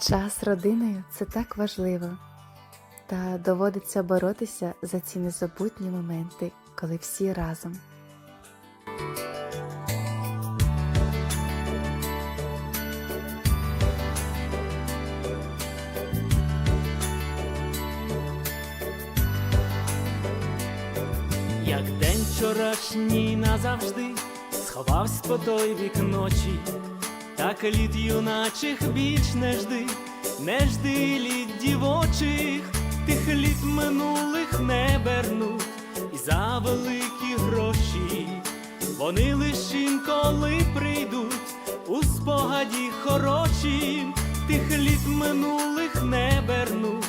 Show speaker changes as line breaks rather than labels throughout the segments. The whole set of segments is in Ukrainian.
Час родиною це так важливо, та доводиться боротися за ці незабутні моменти, коли всі разом.
Як день вчорашній назавжди сховавсь по той вік ночі, так літ юначих біч не жди, не жди літ дівочих, тих літ минулих не вернуть і за великі гроші. Вони лиш інколи прийдуть у спогаді хороші, тих літ минулих не вернуть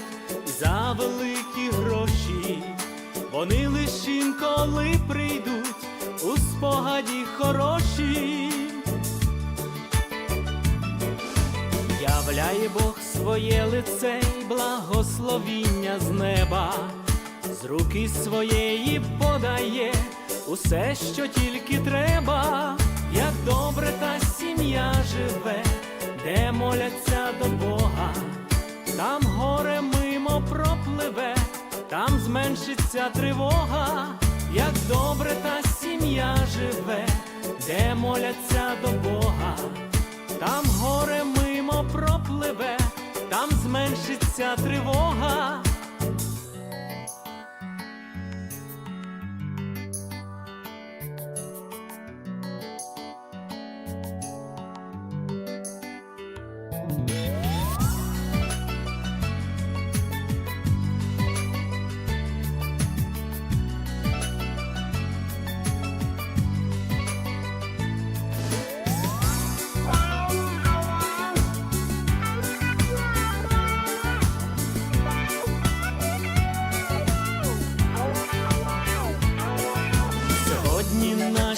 і за великі гроші. Вони лиш інколи прийдуть у спогаді хороші. Являє Бог своє лице й благословіння з неба, з руки своєї подає усе, що тільки треба, як добре та сім'я живе, де моляться до Бога, там горе мимо пропливе, там зменшиться тривога, як добре та сім'я живе, де моляться до Бога, там горе зменшиться тривога.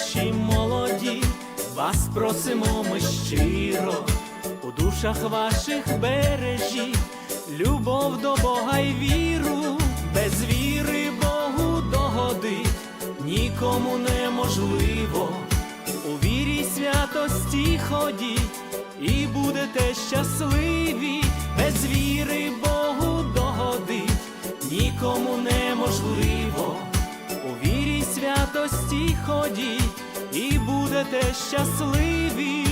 Наші молоді, вас просимо ми щиро, у душах ваших бережіть любов до Бога й віру, без віри Богу догодить, нікому неможливо. У вірі святості ходіть, і будете щасливі, будете щасливі.